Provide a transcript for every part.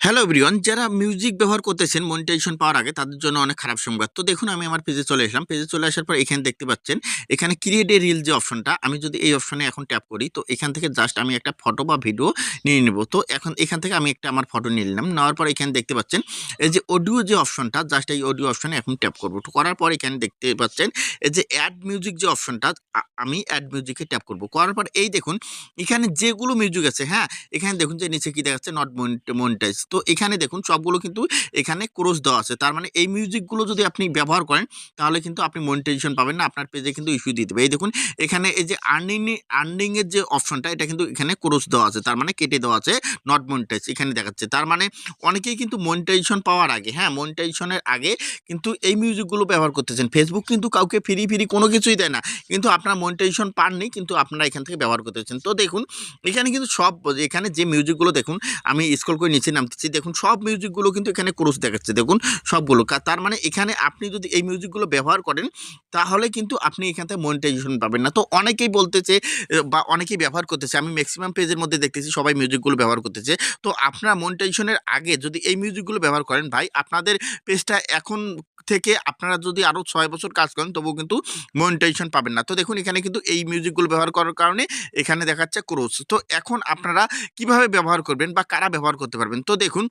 Hello everyone যারা music ব্যবহার করতেছেন মনিটাইজেশন পাওয়ার আগে তাদের জন্য অনেক খারাপ সংবাদ। তো দেখুন, আমি আমার পেজে চলে আসলাম। পেজে চলে আসার পর এখানে দেখতে পাচ্ছেন, এখানে ক্রিয়েট এ রিল যে অপশনটা আমি যদি এই অপশনে এখন ট্যাপ করি, তো এখান থেকে জাস্ট আমি একটা ফটো বা ভিডিও নিয়ে নেব। তো এখন এখান থেকে আমি একটা আমার ফটো নিয়ে নিলাম। নেওয়ার পর এখানে দেখতে পাচ্ছেন, এই যে অডিও যে অপশনটা জাস্ট এই অডিও অপশনে এখন ট্যাপ করব। তো করার পর এখানে দেখতে পাচ্ছেন, এই যে অ্যাড মিউজিক যে অপশনটা আমি অ্যাড মিউজিকে ট্যাপ করব। করার পর এই দেখুন, এখানে যেগুলো মিউজিক আছে হ্যাঁ এখানে দেখুন যে নিচে কী দেখাচ্ছে নট মনিটাইজ তো এখানে দেখুন সবগুলো কিন্তু এখানে ক্রোশ দেওয়া আছে। তার মানে এই মিউজিকগুলো যদি আপনি ব্যবহার করেন, তাহলে কিন্তু আপনি মনিটাইজেশন পাবেন না, আপনার পেজে কিন্তু ইস্যু দিয়ে দেবে। এই দেখুন, এখানে এই যে আর্নিং আর্নিংয়ের যে অপশনটা এটা কিন্তু এখানে ক্রোশ দেওয়া আছে। তার মানে কেটে দেওয়া আছে নট মনিটাইজ এখানে দেখাচ্ছে। তার মানে অনেকেই কিন্তু মনিটাইজেশন পাওয়ার আগে হ্যাঁ মনিটাইজেশনের আগে কিন্তু এই মিউজিকগুলো ব্যবহার করতেছেন। ফেসবুক কিন্তু কাউকে ফ্রি ফ্রি কোনো কিছুই দেয় না। কিন্তু আপনার মনিটাইজেশন পাননি, কিন্তু আপনারা এখান থেকে ব্যবহার করতেছেন। তো দেখুন, এখানে কিন্তু সব, এখানে যে মিউজিকগুলো দেখুন, আমি স্ক্রল করে নিচে নামতেছি দেখুন, সব মিউজিকগুলো কিন্তু এখানে ক্রোস দেখাচ্ছে। দেখুন, সবগুলো। তার মানে এখানে আপনি যদি এই মিউজিকগুলো ব্যবহার করেন, তাহলে কিন্তু আপনি এখান থেকে মনিটাইজেশন পাবেন না। তো অনেকেই বলতেছে বা অনেকেই ব্যবহার করতেছে। আমি ম্যাক্সিমাম পেজের মধ্যে দেখতেছি, সবাই মিউজিকগুলো ব্যবহার করতেছে। তো আপনারা মনিটাইজেশনের আগে যদি এই মিউজিকগুলো ব্যবহার করেন, ভাই, আপনাদের পেজটা এখন থেকে আপনারা যদি আরও ছয় বছর কাজ করেন, তবুও কিন্তু মনিটাইজেশন পাবেন না। তো দেখুন, এখানে কিন্তু এই মিউজিকগুলো ব্যবহার করার কারণে এখানে দেখাচ্ছে ক্রোস তো এখন আপনারা কীভাবে ব্যবহার করবেন বা কারা ব্যবহার করতে পারবেন? তো দেখুন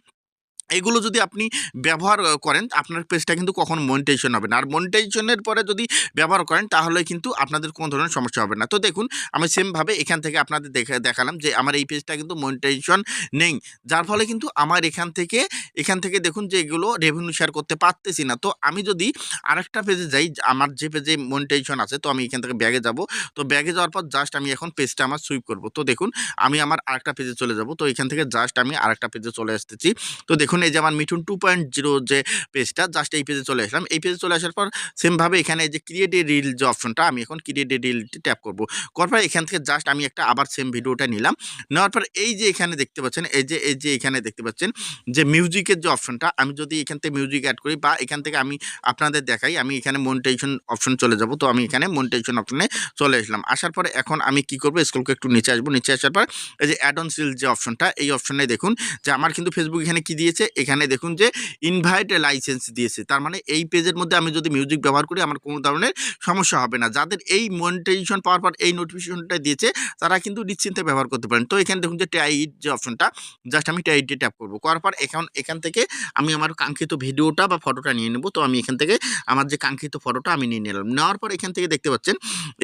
এগুলো যদি আপনি ব্যবহার করেন, আপনার পেজটা কিন্তু কখনো মনিটাইজেশন হবে না। আর মনিটাইজেশনের পরে যদি ব্যবহার করেন, তাহলে কিন্তু আপনাদের কোনো ধরনের সমস্যা হবে না। তো দেখুন, আমি সেমভাবে এখান থেকে আপনাদের দেখা, দেখালাম যে আমার এই পেজটা কিন্তু মনিটাইজেশন নেই। যার ফলে কিন্তু আমার এখান থেকে এখান থেকে দেখুন যে এগুলো রেভিনিউ শেয়ার করতে পারতেছি না। তো আমি যদি আরেকটা পেজে যাই, আমার যে পেজে মনিটাইজেশন আছে, তো আমি এখান থেকে ব্যাগে যাব। তো ব্যাগে যাওয়ার পর জাস্ট আমি এখন পেজটা আমার সুইপ করব। তো দেখুন, আমি আমার আরেকটা পেজে চলে যাব। তো এখান থেকে জাস্ট আমি আরেকটা পেজে চলে আসতেছি। তো দেখুন এই যে আমার মিঠুন টু পয়েন্ট জিরো যে পেজটা জাস্ট এই পেজে চলে আসলাম। এই পেজে চলে আসার পর সেমভাবে এখানে এই যে ক্রিয়েট এ রিল যে অপশনটা আমি এখন ক্রিয়েট এ রিলটি ট্যাপ করব। করার এখান থেকে জাস্ট আমি একটা আবার সেম ভিডিওটা নিলাম। নেওয়ার পর এই যে এখানে দেখতে পাচ্ছেন, এই যে এই যে এখানে দেখতে পাচ্ছেন যে মিউজিকের যে অপশনটা আমি যদি এখান থেকে মিউজিক অ্যাড করি বা এখান থেকে আমি আপনাদের দেখাই, আমি এখানে মনিটাইজেশন অপশন চলে যাব। তো আমি এখানে মনিটাইজেশন অপশনে চলে আসলাম। আসার পরে এখন আমি কি করব স্কুলকে একটু নিচে আসব। নিচে আসার পর এই যে অ্যাড অন সিল যে অপশনটা এই অপশনে দেখুন যে আমার কিন্তু ফেসবুক এখানে কি দিয়েছে? এখানে দেখুন যে ইনভাইট লাইসেন্স দিয়েছে। তার মানে এই পেজের মধ্যে আমি যদি মিউজিক ব্যবহার করি, আমার কোনো ধরনের সমস্যা হবে না। যাদের এই মনিটাইজেশন পাওয়ার পর এই নোটিফিকেশনটা দিয়েছে, তারা কিন্তু নিশ্চিন্তে ব্যবহার করতে পারেন। তো এখানে দেখুন যে টাইট যে অপশনটা জাস্ট আমি টাইটে ট্যাপ করব। করার পর এখন, এখান থেকে আমি আমার কাঙ্ক্ষিত ভিডিওটা বা ফটোটা নিয়ে নেব। তো আমি এখান থেকে আমার যে কাঙ্ক্ষিত ফটোটা আমি নিয়ে নিলাম। নেওয়ার পর এখান থেকে দেখতে পাচ্ছেন,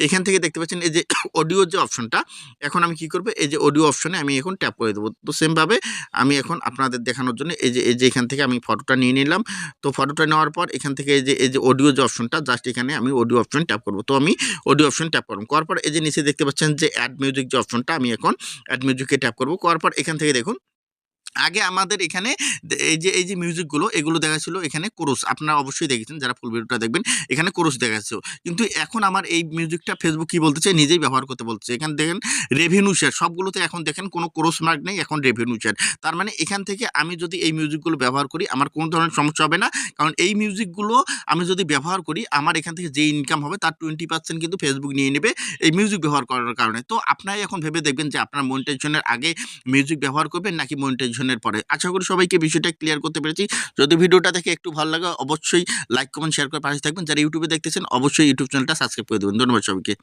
এখান থেকে দেখতে পাচ্ছেন এই যে অডিও যে অপশনটা এখন আমি কি করব? এই যে অডিও অপশনে আমি এখন ট্যাপ করে দেবো। তো সেমভাবে আমি এখন আপনাদের দেখানোর জন্য এই যে, এই যে এখান থেকে আমি ফটোটা নিয়ে নিলাম। তো ফটোটা নেওয়ার পর এখান থেকে এই যে এই যে অডিও যে অপশনটা জাস্ট এখানে আমি অডিও অপশন ট্যাপ করব। তো আমি অডিও অপশন ট্যাপ করব। করার পর এই যে নিচে দেখতে পাচ্ছেন যে অ্যাড মিউজিক যে অপশনটা আমি এখন অ্যাড মিউজিকে ট্যাপ করব। করার পর এখান থেকে দেখুন আগে আমাদের এখানে এই যে এই যে মিউজিকগুলো এগুলো দেখা ছিল এখানে কোরস আপনারা অবশ্যই দেখেছেন, যারা ফুল ভিডিওটা দেখবেন, এখানে কোরস দেখা যাচ্ছে কিন্তু এখন আমার এই মিউজিকটা ফেসবুক কি বলতেছে, নিজেই ব্যবহার করতে বলছে এখানে দেখেন রেভিনিউ শেয়ার সবগুলোতে এখন দেখেন কোনো ক্রস মার্ক নেই, এখন রেভিনিউ শেয়ার তার মানে এখান থেকে আমি যদি এই মিউজিকগুলো ব্যবহার করি, আমার কোনো ধরনের সমস্যা হবে না। কারণ এই মিউজিকগুলো আমি যদি ব্যবহার করি, আমার এখান থেকে যে ইনকাম হবে, তার টোয়েন্টি পার্সেন্ট কিন্তু ফেসবুক নিয়ে নেবে এই মিউজিক ব্যবহার করার কারণে। তো আপনারাই এখন ভেবে দেখবেন যে আপনার মনিটাইজেশনের আগে মিউজিক ব্যবহার করবেন, নাকি মনিটাইজেশনের পরে। আশা করি সবাইকে বিষয়টা ক্লিয়ার করতে পেরেছি। যদি ভিডিওটা দেখে একটু ভালো লাগে, অবশ্যই লাইক কমেন্ট শেয়ার করে পাশে থাকবেন। যারা ইউটিউবে দেখতেছেন, অবশ্যই ইউটিউব চ্যানেলটা সাবস্ক্রাইব করে দেবেন। ধন্যবাদ সবাইকে।